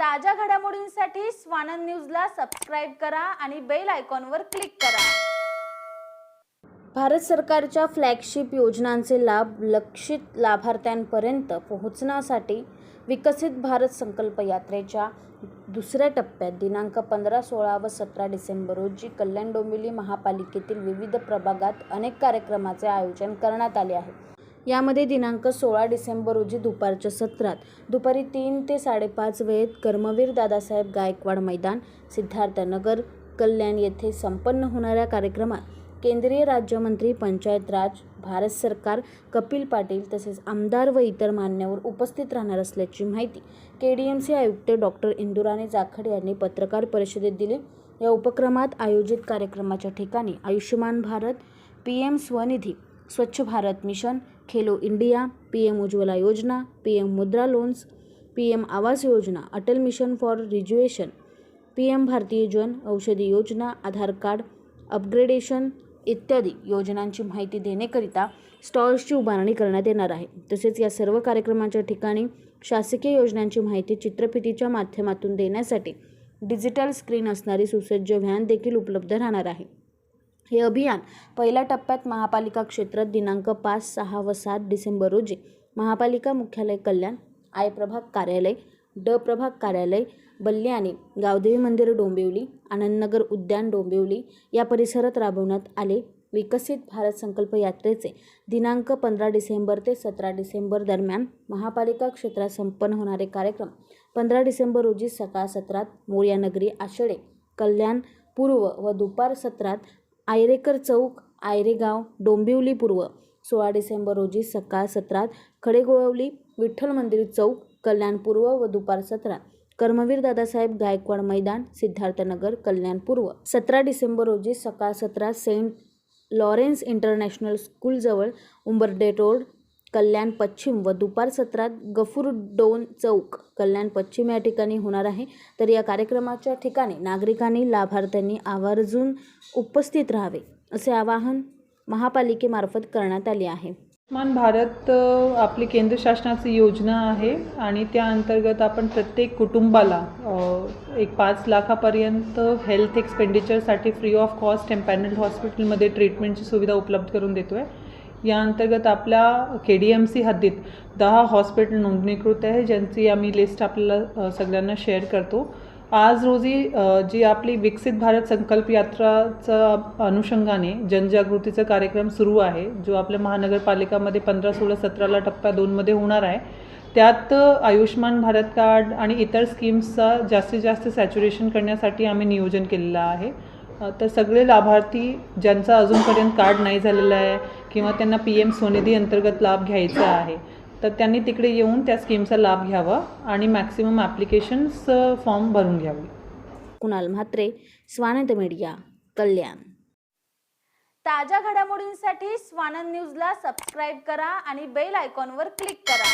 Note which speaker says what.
Speaker 1: ताज्या घडामोडींसाठी स्वानंद न्यूजला सबस्क्राईब करा आणि बेल आयकॉनवर क्लिक करा. भारत सरकारच्या फ्लॅगशिप योजनांचे लाभ लक्षित लाभार्थ्यांपर्यंत पोहोचण्यासाठी विकसित भारत संकल्प यात्रेच्या दुसऱ्या टप्प्यात दिनांक पंधरा सोळा व सतरा डिसेंबर रोजी कल्याण डोंबिवली महापालिकेतील विविध प्रभागात अनेक कार्यक्रमाचे आयोजन करण्यात आले आहे. यामध्ये दिनांक सोळा डिसेंबर रोजी दुपारच्या सत्रात दुपारी तीन ते साडेपाच वेळेत कर्मवीर दादासाहेब गायकवाड मैदान सिद्धार्थनगर कल्याण येथे संपन्न होणाऱ्या कार्यक्रमात केंद्रीय राज्यमंत्री पंचायत राज भारत सरकार कपिल पाटील तसेच आमदार व इतर मान्यवर उपस्थित राहणार असल्याची माहिती के डी एम सी आयुक्त डॉक्टर इंदुराणी जाखड यांनी पत्रकार परिषदेत दिली. या उपक्रमात आयोजित कार्यक्रमाच्या ठिकाणी Ayushman Bharat P M Svanidhi Swachh Bharat mission Khelo India P M Ujjwala Yojana P M Mudra loans P M Awas Yojana Atal mission for rejuvenation P M Bharatiya Jan Aushadhi योजना आधार card upgradation इत्यादी योजनांची माहिती देण्याकरिता स्टॉल्सची उभारणी करण्यात येणार आहे. तसेच या सर्व कार्यक्रमाच्या ठिकाणी शासकीय योजनांची माहिती चित्रफितीच्या माध्यमातून देण्यासाठी डिजिटल स्क्रीन असणारी सुसज्ज व्हॅन देखील उपलब्ध राहणार आहे. हे अभियान पहिल्या टप्प्यात महापालिका क्षेत्रात दिनांक पाच सहा व सात डिसेंबर रोजी महापालिका मुख्यालय कल्याण आय प्रभाग कार्यालय ड प्रभाग कार्यालय बल्ली आणि गावदेवी मंदिर डोंबिवली आनंदनगर उद्यान डोंबिवली या परिसरात राबवण्यात आले. विकसित भारत संकल्प यात्रेचे दिनांक पंधरा डिसेंबर ते सतरा डिसेंबर दरम्यान महापालिका क्षेत्रात संपन्न होणारे कार्यक्रम पंधरा डिसेंबर रोजी सकाळ सत्रात मोर्यानगरी आषडे कल्याण पूर्व व दुपार सत्रात आयरेकर चौक आयरेगाव डोंबिवली पूर्व सोळा डिसेंबर रोजी सकाळ सत्रात खडेगोळवली विठ्ठल मंदिर चौक कल्याण पूर्व व दुपार सत्रात कर्मवीर दादासाहेब गायकवाड मैदान सिद्धार्थनगर कल्याण पूर्व. सतरा डिसेंबर रोजी सकाळ सत्रात सेंट लॉरेन्स इंटरनॅशनल स्कूलजवळ उंबर्डे रोड कल्याण पश्चिम व दुपार सत्रात गफूर डोन चौक कल्याण पश्चिम या ठिकाणी होणार आहे. तर या कार्यक्रमाच्या ठिकाणी नागरिकांनी लाभार्थ्यांनी आवर्जून उपस्थित राहावे असे आवाहन महापालिकेमार्फत करण्यात आले आहे.
Speaker 2: आयुष्मान भारत आपली केंद्र शासनाची योजना आहे आणि त्या अंतर्गत आपण प्रत्येक कुटुंबाला एक पाच लाखापर्यंत हेल्थ एक्सपेंडिचरसाठी फ्री ऑफ कॉस्ट एम्पॅनल हॉस्पिटलमध्ये ट्रीटमेंटची सुविधा उपलब्ध करून देतो आहे या अंतर्गत आपल्या के डी एम सी हद्दीत दहा हॉस्पिटल नोंदणीकृत आहे ज्यांची आम्ही लिस्ट आपल्याला सगळ्यांना शेअर करतो. आज रोजी जी आपली विकसित भारत संकल्प यात्राचा अनुषंगाने जनजागृतीचा कार्यक्रम सुरू आहे जो आपल्या महानगरपालिकामध्ये पंधरा सोळा सतराला टप्प्या दोनमध्ये होणार आहे. त्यात आयुष्मान भारत कार्ड आणि इतर स्कीम्सचा जास्तीत जास्त सॅच्युरेशन करण्यासाठी आम्ही नियोजन केलेलं आहे. तर सगळे लाभार्थी ज्यांचा अजूनपर्यंत कार्ड नाही झालेलं आहे किंवा त्यांना पी एम स्वनिधी अंतर्गत लाभ घ्यायचा आहे तर त्यांनी तिकडे येऊन त्या स्कीमचा लाभ घ्यावा आणि मॅक्सिमम ॲप्लिकेशन्स फॉर्म भरून घ्यावे.
Speaker 1: कुणाल म्हात्रे स्वानंद मीडिया कल्याण. ताज्या घडामोडींसाठी स्वानंद न्यूजला सबस्क्राईब करा आणि बेल आयकॉनवर क्लिक करा.